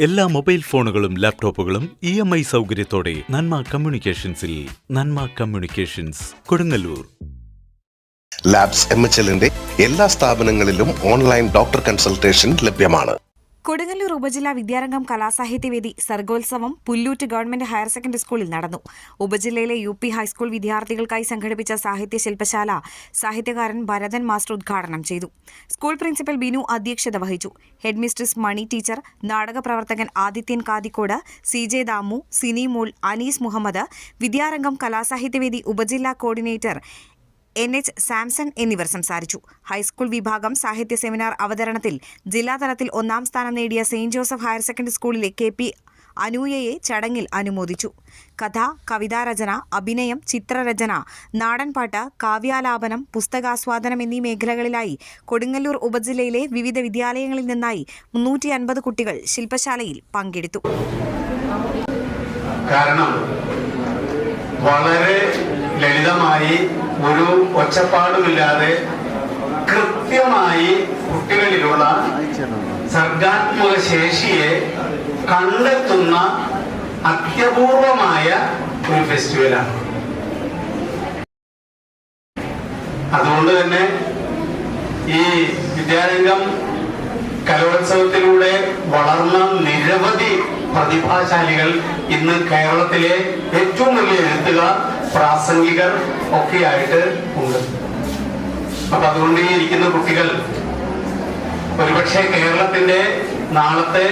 എല്ലാ മൊബൈൽ ഫോണുകളും ലാപ്ടോപ്പുകളും ഇ എം ഐ സൗകര്യത്തോടെ Nanma കമ്മ്യൂണിക്കേഷൻസിൽ Nanma communications Kodungallur. Labs M H എല്ലിന്റെ എല്ലാ സ്ഥാപനങ്ങളിലും ഓൺലൈൻ ഡോക്ടർ കൺസൾട്ടേഷൻ ലഭ്യമാണ്. കൊടുങ്ങല്ലൂർ ഉപജില്ലാ വിദ്യാരംഗം കലാസാഹിത്യവേദി സർഗോത്സവം പുല്ലൂറ്റ് ഗവൺമെന്റ് ഹയർ സെക്കൻഡറി സ്കൂളിൽ നടന്നു. ഉപജില്ലയിലെ യു പി ഹൈസ്കൂൾ വിദ്യാർത്ഥികൾക്കായി സംഘടിപ്പിച്ച സാഹിത്യ ശില്പശാല സാഹിത്യകാരൻ ഭരതൻ മാസ്റ്റർ ഉദ്ഘാടനം ചെയ്തു. സ്കൂൾ പ്രിൻസിപ്പൽ ബിനു അധ്യക്ഷത വഹിച്ചു. ഹെഡ് മിസ്ട്രസ് മണി ടീച്ചർ നാടക പ്രവർത്തകൻ ആദിത്യൻ കാതിക്കോട് സി ജെ ദാമു സിനി മൂൾ അനീസ് മുഹമ്മദ് വിദ്യാരംഗം കലാസാഹിത്യവേദി ഉപജില്ലാ കോർഡിനേറ്റർ എൻ എച്ച് സാംസൺ എന്നിവർ സംസാരിച്ചു. ഹൈസ്കൂൾ വിഭാഗം സാഹിത്യ സെമിനാർ അവതരണത്തിൽ ജില്ലാതലത്തിൽ ഒന്നാം സ്ഥാനം നേടിയ സെയിന്റ് ജോസഫ് ഹയർ സെക്കൻഡറി സ്കൂളിലെ കെ പി അനൂയയെ ചടങ്ങിൽ അനുമോദിച്ചു. കഥ കവിതാരചന അഭിനയം ചിത്രരചന നാടൻപാട്ട് കാവ്യാലാപനം പുസ്തകാസ്വാദനം എന്നീ മേഖലകളിലായി കൊടുങ്ങല്ലൂർ ഉപജില്ലയിലെ വിവിധ വിദ്യാലയങ്ങളിൽ നിന്നായി മുന്നൂറ്റി അൻപത് കുട്ടികൾ ശില്പശാലയിൽ പങ്കെടുത്തു. കാരണം വളരെ ലളിതമായി ഒരു ഒച്ചപ്പാടുമില്ലാതെ കൃത്യമായി കുട്ടികളിലുള്ള സർഗാത്മക ശേഷിയെ കണ്ടെത്തുന്ന അത്യപൂർവമായ ഒരു ഫെസ്റ്റിവലാണ്. അതുകൊണ്ട് തന്നെ ഈ വിദ്യാരംഗം കലോത്സവത്തിലൂടെ വളർന്ന നിരവധി പ്രതിഭാശാലികൾ ഇന്ന് കേരളത്തിലെ ഏറ്റവും വലിയ എഴുത്തുകാർ പ്രാസംഗികർ ഒക്കെയായിട്ട് ഉണ്ട്. അപ്പൊ അതുകൊണ്ട് ഇരിക്കുന്ന കുട്ടികൾ ഒരുപക്ഷെ കേരളത്തിന്റെ നാളത്തെ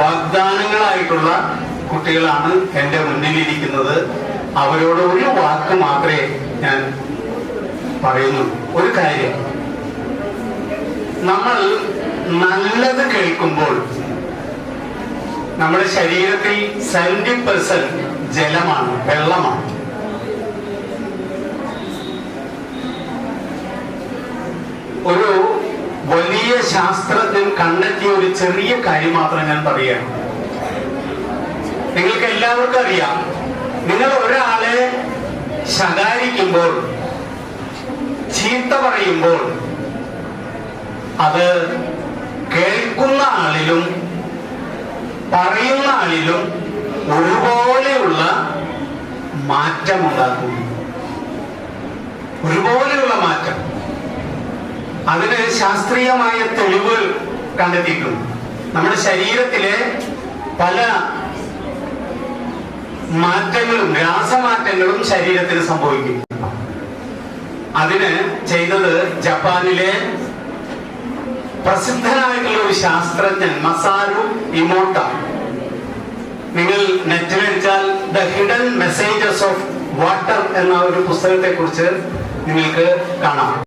വാഗ്ദാനങ്ങളായിട്ടുള്ള കുട്ടികളാണ് എന്റെ മുന്നിലിരിക്കുന്നത്. അവരോട് ഒരു വാക്ക് മാത്രമേ ഞാൻ പറയുന്നു. ഒരു കാര്യം. നമ്മൾ നല്ലത് കേൾക്കുമ്പോൾ നമ്മുടെ ശരീരത്തിൽ സെവന്റി പെർസെന്റ് ജലമാണ് വെള്ളമാണ്. ഒരു വലിയ ശാസ്ത്രജ്ഞൻ കണ്ടെത്തിയ ഒരു ചെറിയ കാര്യം മാത്രം ഞാൻ പറയുകയാണ്. നിങ്ങൾക്ക് എല്ലാവർക്കും അറിയാം നിങ്ങൾ ഒരാളെ ശകാരിക്കുമ്പോൾ ചീത്ത പറയുമ്പോൾ അത് കേൾക്കുന്ന ആളിലും പറയുന്ന ആളിലും ഒരുപോലെയുള്ള മാറ്റമുണ്ടാക്കും ഒരുപോലെയുള്ള മാറ്റം. അതിന് ശാസ്ത്രീയമായ തെളിവുകൾ കണ്ടെത്തിയിട്ടുണ്ട്. നമ്മുടെ ശരീരത്തിലെ പല മാറ്റങ്ങളും രാസമാറ്റങ്ങളും ശരീരത്തിന് സംഭവിക്കും അതിന് ചെയ്തത് ജപ്പാനിലെ പ്രസിദ്ധനായിട്ടുള്ള ഒരു ശാസ്ത്രജ്ഞൻ മസാരു ഇമോട്ട. നിങ്ങൾ നെറ്റിൽ വെച്ചാൽ the hidden messages of water എന്ന ഒരു പുസ്തകത്തെ കുറിച്ച് നിങ്ങൾക്ക് കാണാം.